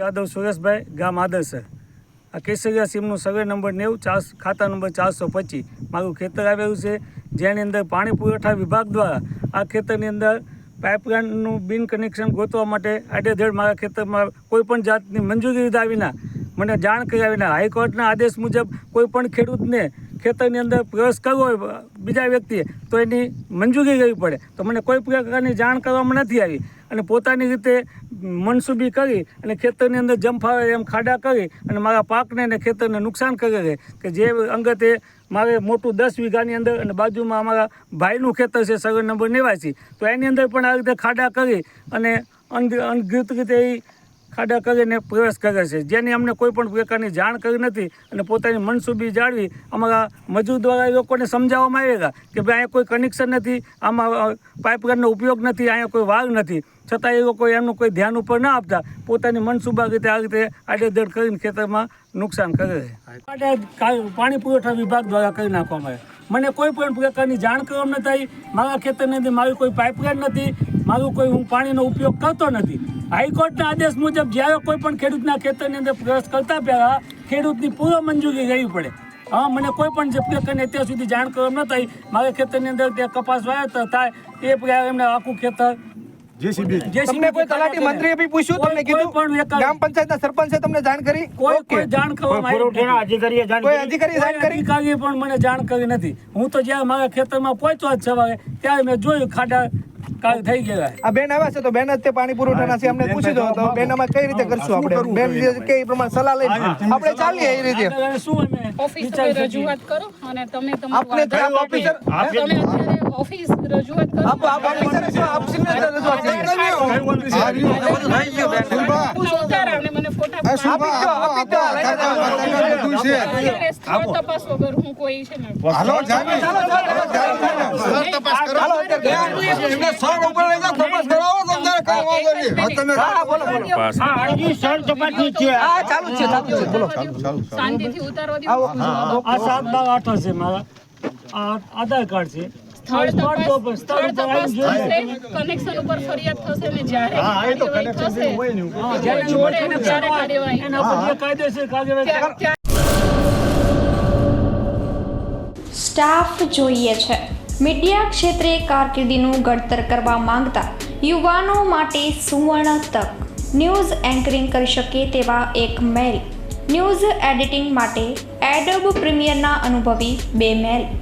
જાદવ સુરેશભાઈ ગામ આદર્સર આ કેસરિયા સીમનું survey number નેવું, ચાર ખાતા નંબર ચારસો પચીસ. મારું ખેતર આવેલું છે, જેની અંદર પાણી પુરવઠા વિભાગ દ્વારા આ ખેતરની અંદર પાઇપલાઇનનું બિન કનેક્શન ગોતવા માટે આડેધડ મારા ખેતરમાં કોઈપણ જાતની મંજૂરી લીધા વિના, મને જાણ કર્યા વિના હાઈકોર્ટના આદેશ મુજબ કોઈપણ ખેડૂતને ખેતરની અંદર પ્રવેશ કરવો હોય બીજા વ્યક્તિએ, તો એની મંજૂરી લેવી પડે. તો મને કોઈ પ્રકારની જાણ કરવામાં નથી આવી. અને પોતાની રીતે મનસૂબી કરી અને ખેતરની અંદર જંફાવે એમ ખાડા કરી અને મારા પાકને અને ખેતરને નુકસાન કરે કે જે અંગતે મારે મોટું દસ વીઘાની અંદર અને બાજુમાં અમારા ભાઈનું ખેતર છે સર્વે નંબર નેવાસી. તો એની અંદર પણ આ રીતે ખાડા કરી અને અનધિકૃત રીતે એ ખાડા કરીને પ્રવેશ કરે છે. જેની અમને કોઈ પણ પ્રકારની જાણ કરી નથી અને પોતાની મનસૂબી જાળવી અમારા મજૂર દ્વારા એ લોકોને સમજાવવામાં આવેલા કે ભાઈ, અહીંયા કોઈ કનેક્શન નથી, આમાં પાઇપલાઇનનો ઉપયોગ નથી, અહીંયા કોઈ વાવ નથી. છતાં એ લોકો એમનું કોઈ ધ્યાન ઉપર ના આપતા, પોતાની મનસૂબા રીતે, આ રીતે આડેધડ કરીને ખેતરમાં નુકસાન કરે છે. પાણી પુરવઠા વિભાગ દ્વારા કરી નાખવામાં આવે મને કોઈ પણ પ્રકારની જાણ કરવામાં નથી. આવી મારા ખેતરની અંદર મારી કોઈ પાઇપલાઇન નથી. મારું કોઈ, હું પાણીનો ઉપયોગ કરતો નથી. હાઈકોર્ટના આદેશ મુજબ જ્યારે કોઈ પણ ખેડૂતના ખેતરની અંદર પ્રવેશ કરતા પહેલાં ખેડૂતની પૂર્વ મંજૂરી લેવી પડે. હા મને કોઈ પણ જે પ્રકારની અત્યાર સુધી જાણ કરવામાં ન થઈ મારા ખેતરની અંદર ત્યાં કપાસ વાવેતર થાય એ પ્રકારે એમને આખું ખેતર તમને કોઈ તલાટી મંત્રીએ બી પૂછ્યું? તમને કોઈ- કોઈ પણ ગ્રામ પંચાયતના સરપંચે તમને જાણ કરી? કોઈ કોઈ જાણ કરવામાં નથી. અધિકારીએ જાણ કોઈ અધિકારી જાણ કરી? અધિકારીએ પણ મને જાણ કરી નથી. હું તો જ્યારે મારા ખેતરમાં પહોંચવા જ સવારે ત્યારે મેં જોયું ખાડા કાલ થઈ ગયા આ બેન આવ્યા છે તો બેન જ તે પાણી પુરવઠાના છે અમને પૂછી દો તો બેન આમાં કઈ રીતે કરશું આપણે બેન કે એ પ્રમાણે સલાહ લઈ આપણે ચાલીએ એ રીતે શું અમે ઓફિસ? રજૂઆત કરો અને તમે તમારું આપને આધાર કયા આપી- ઓફિસર તમે ઓફિસ રજૂઆત કરો આપ આપ ઓફિસર છો આપ સિગ્નેચર રજૂઆત કરી શાંતિથી ઉતારવા દો. આ સાત બાર આઠ હશે મારા. આધાર કાર્ડ છે. સ્થળ સ્થળ તપાસ સ્થળ સ્થળ તપાસ આવીને જોઈ થશે કનેક્શન ઉપર ફરિયાદ થશે ને જ્યારે કાર્યવાહી થશે. જ્યારે જોડે ત્યારે કાર્યવાહી. એના પર કાયદેસર કાર્યવાહી ત્યાં- ત્યાં સ્ટાફ જોઈએ છે. મીડિયા ક્ષેત્રે કારકિર્દીનું ઘડતર કરવા માંગતા યુવાનો માટે સુવર્ણ તક. ન્યૂઝ એન્કરિંગ કરી શકે તેવા એક મેલ. ન્યૂઝ એડિટિંગ માટે એડોબ પ્રીમિયરના અનુભવી બે મેલ.